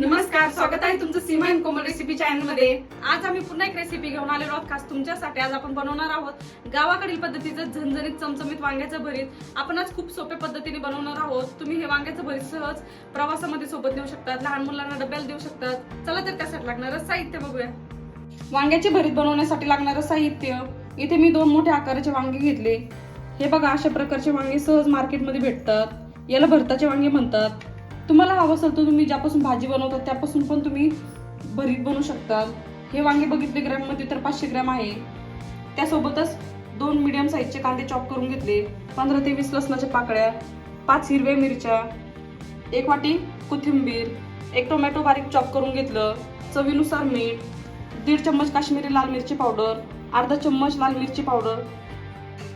नमस्कार स्वागत आहे तुमचं सीमा अँड कोमल रेसिपी चॅनलमध्ये. आज आम्ही पुन्हा एक रेसिपी घेऊन आलेलो आहोत खास तुमच्यासाठी. आज आपण बनवणार आहोत गावाकडील पद्धतीचं झणझणीत चमचमीत वांग्याचं भरीत. आपण आज खूप सोप्या पद्धतीने बनवणार आहोत. तुम्ही हे वांग्याचं भरीत सहज प्रवासामध्ये सोबत नेऊ शकतात लहान मुलांना डब्याला देऊ शकतात. चला तर त्यासाठी लागणारं साहित्य बघूया. वांग्याचे भरीत बनवण्यासाठी लागणारं साहित्य. इथे मी दोन मोठ्या आकाराचे वांगे घेतले. हे बघा अशा प्रकारचे वांगे सहज मार्केटमध्ये भेटतात. याला भरताचे वांगे म्हणतात. तुम्हाला हवं असेल तर तुम्ही ज्यापासून भाजी बनवता त्यापासून पण तुम्ही भरीत बनवू शकता. हे वांगे बघितले ग्रॅममध्ये तर पाचशे ग्रॅम आहे. त्यासोबतच दोन मिडियम साईजचे कांदे चॉप करून घेतले. पंधरा ते वीस लसणाच्या पाकळ्या पाच हिरव्या मिरच्या एक वाटी कोथिंबीर एक टोमॅटो बारीक चॉप करून घेतलं. चवीनुसार मीठ दीड चम्मच काश्मीरी लाल मिरची पावडर अर्धा चम्मच लाल मिरची पावडर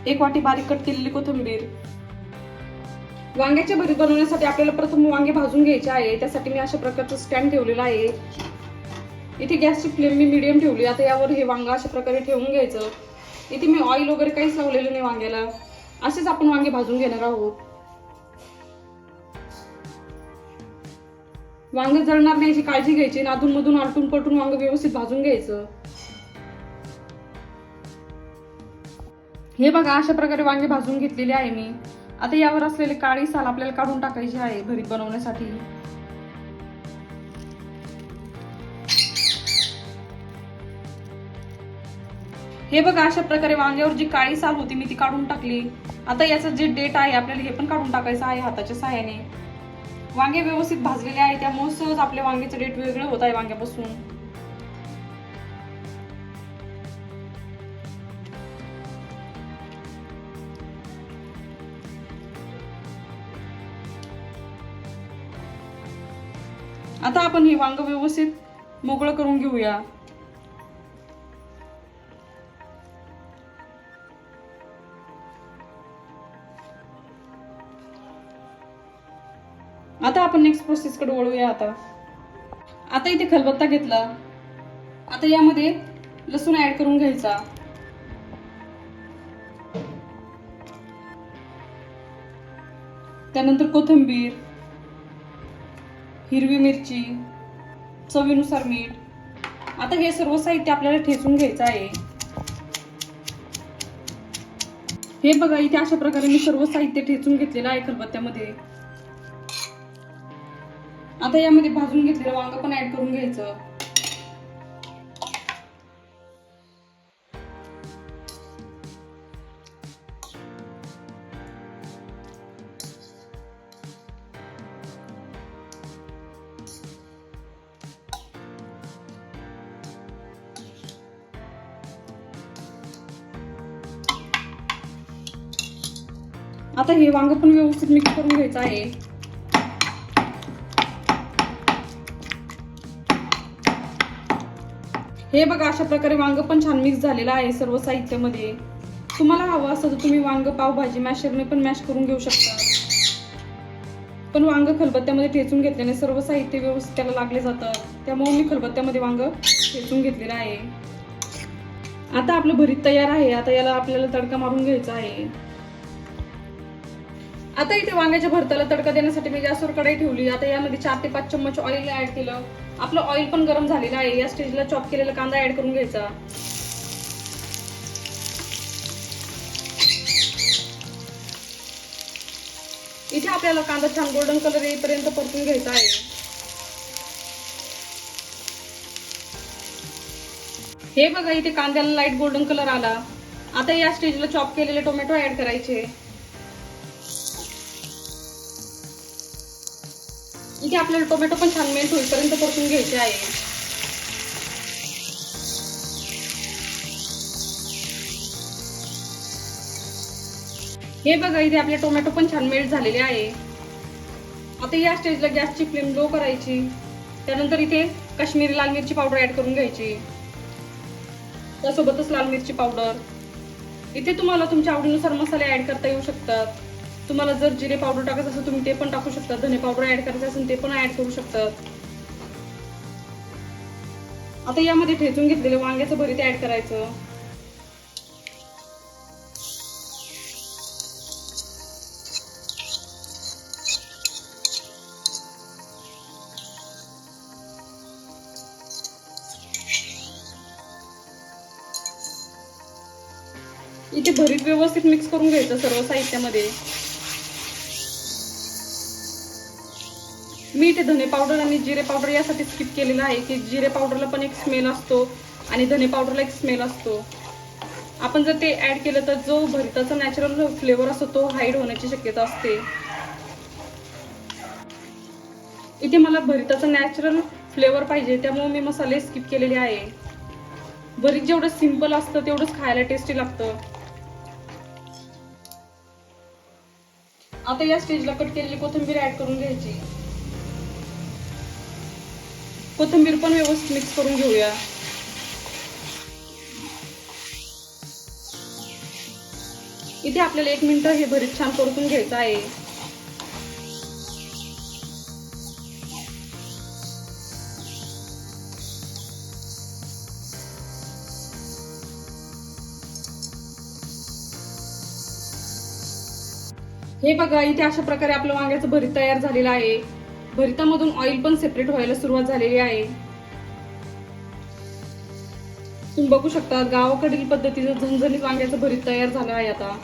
एक वाटी बारीक कट केलेली कोथिंबीर वांग्याचे भरीत बनवण्यासाठी आपल्याला प्रथम वांगे भाजून घ्यायचे आहे. त्यासाठी मी अशा प्रकारचं स्टँड ठेवलेलं आहे. इथे गॅसची फ्लेम मी मिडियम ठेवली. आता यावर हे वांग अशा प्रकारे ठेवून घ्यायचं. इथे मी ऑइल वगैरे काहीच लावलेलं नाही वांग्याला. असेच आपण वांगे भाजून घेणार आहोत. वांग जळणार नाही याची काळजी घ्यायची. नादून मधून आलटून पलटून वांग व्यवस्थित भाजून घ्यायचं. हे बघा अशा प्रकारे वांगे भाजून घेतलेले आहे मी. आता यावर असलेले काळी साल आपल्याला काढून टाकायची आहे भरीत बनवण्यासाठी. हे बघा अशा प्रकारे वांग्यावर जी काळी साल होती मी ती काढून टाकली. आता याचं जे डेट आहे आपल्याला हे पण काढून टाकायचं आहे हाताच्या सहाय्याने. वांगे व्यवस्थित भाजलेले आहे त्यामुळे सहज आपल्या वांग्याचं डेट वेगळं होत आहे वांग्यापासून. आता आपण हे वांग व्यवस्थित मोकळं करून घेऊया. आता आपण नेक्स्ट प्रोसेस कडे वळूया आता. आता इथे खलबत्ता घेतला. आता यामध्ये लसूण ऍड करून घ्यायचा. त्यानंतर कोथिंबीर. हिरवी मिरची चवीनुसार मीठ. आता हे सर्व साहित्य आपल्याला ठेचून घ्यायचं आहे. हे बघा इथे अशा प्रकारे मी सर्व साहित्य ठेचून घेतलेलं आहे खलबत्त्यामध्ये आता यामध्ये भाजून घेतलेलं वांग पण ऍड करून घ्यायचं. आता हे वांग पण व्यवस्थित मिक्स करून घ्यायचं आहे. हे बघा अशा प्रकारे वांग पण छान मिक्स झालेलं आहे सर्व साहित्यामध्ये. तुम्हाला हवं असं तर तुम्ही वांग पावभाजी मॅशरने पण मॅश करून घेऊ शकता. पण वांग खलबत्त्यामध्ये ठेचून घेतल्याने सर्व साहित्य व्यवस्थित त्याला लागले जातात त्यामुळे मी खलबत्त्यामध्ये वांग ठेचून घेतलेलं आहे. आता आपलं भरीत तयार आहे. आता याला आपल्याला तडका मारून घ्यायचा आहे. आता इथे वांग्याच्या भरताला तडका देण्यासाठी मी गॅसवर कढई ठेवली. आता यामध्ये चार ते पाच चम्मच ऑइल ऍड केलं. आपलं ऑइल पण गरम झालेलं आहे. या स्टेजला चॉप केलेला कांदा ऍड करून घ्यायचा. इथे आपल्याला कांदा छान गोल्डन कलर येईपर्यंत परतून घ्यायचा आहे. हे बघा इथे कांद्याला लाइट गोल्डन कलर आला. आता या स्टेजला चॉप केलेले टोमॅटो ऍड करायचे. इथे आपल्याला टोमॅटो पण छान मेल्ट होईपर्यंत परतून घ्यायचे आहे. हे बघा इथे आपले टोमॅटो पण छान मेल्ट झालेले आहे. आता या स्टेजला गॅसची फ्लेम लो करायची. त्यानंतर इथे काश्मीरी लाल मिरची पावडर ऍड करून घ्यायची. त्यासोबतच लाल मिरची पावडर इथे तुम्हाला तुमच्या आवडीनुसार मसाले ऍड करता येऊ शकतात. तुम्हाला जर जिरे पावडर टाकायचं असेल तुम्ही ते पण टाकू शकता. धने पावडर ऍड करायचं असेल ते पण ऍड करू शकतात आता यामध्ये ठेचून घेतलेलं वांग्याचं भरीत ऍड करायचं. इथे भरीत व्यवस्थित मिक्स करून घ्यायचं सर्व साहित्यामध्ये. मी इथे धने पावडर आणि जिरे पावडर यासाठी स्किप केलेलं आहे की जिरे पावडरला पण एक स्मेल असतो आणि धने पावडरला एक स्मेल असतो. आपण जर ते ऍड केलं तर जो भरिताचा नॅचरल फ्लेवर असतो तो हाईड होण्याची शक्यता असते. इथे मला भरिताचा नॅचरल फ्लेवर पाहिजे त्यामुळे मी मसाले स्किप केलेले आहे. भरीत जेवढं सिंपल असतं तेवढंच खायला टेस्टी लागतं. आता या स्टेजला कट केलेली कोथिंबीर ऍड करून घ्यायची. कोथिंबीर पण व्यवस्थित मिक्स करून घेऊया. इथे आपल्याला एक मिनिट हे भरीत छान परतून घ्यायचं आहे. हे बघा इथे अशा प्रकारे आपलं वांग्याचं भरीत तयार झालेलं आहे. भरितामधून ऑइल पण सेपरेट व्हायला सुरुवात झालेली आहे. तुम्ही बघू शकता गावाकडील पद्धतीचं झणझणीत वांग्याचं भरीत तयार झालं आहे आता.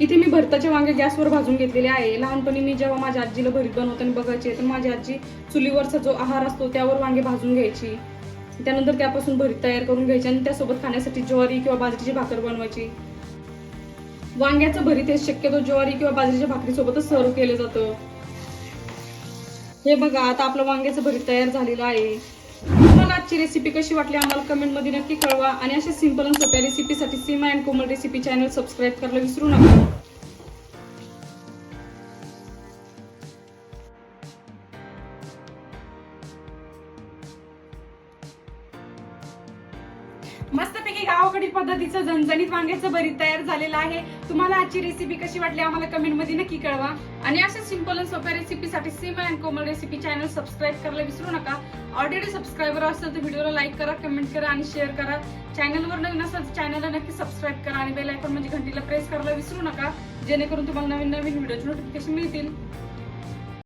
इथे मी भरताचे वांगे गॅसवर भाजून घेतलेले आहे. लहानपणी मी जेव्हा माझ्या आजीला भरीत बनवताना बघायचे तर माझी आजी चुलीवरचा जो आहार असतो त्यावर वांगे भाजून घ्यायची. त्यानंतर त्यापासून भरीत तयार करून घ्यायची आणि त्यासोबत खाण्यासाठी ज्वारी किंवा बाजरीची भाकर बनवायची. वांग्याचं भरीत हे शक्यतो ज्वारी किंवा बाजरीच्या भाकरीसोबतच सर्व केलं जातं. हे बघा आता आपलं वांग्याचं भरीत तयार झालेलं आहे. तुम्हाला आजची रेसिपी कशी वाटली आम्हाला कमेंटमध्ये नक्की कळवा. आणि अशा सिंपल आणि सोप्या रेसिपीसाठी Seema and Komal recipe channel subscribe करायला विसरू नका. मस्त मस्तपैकी गावाकडील पद्धतीचं झणझणीत वांग्याचं भरीत तयार झालेलं आहे. तुम्हाला आजची रेसिपी कशी वाटली आम्हाला कमेंटमध्ये नक्की कळवा. आणि अशा सिंपल आणि सोप्या रेसिपीसाठी Seema and Komal recipe channel subscribe करायला विसरू नका. ऑलरेडी सबस्क्रायबर असेल तर व्हिडिओला लाईक करा कमेंट करा आणि शेअर करा. चॅनलवर नवीन असेल तर चॅनलला नक्की सबस्क्राईब करा आणि बेल आयकॉन म्हणजे घंटीला प्रेस करायला विसरू नका. जेणेकरून तुम्हाला नवीन नवीन व्हिडिओचे नोटिफिकेशन मिळतील.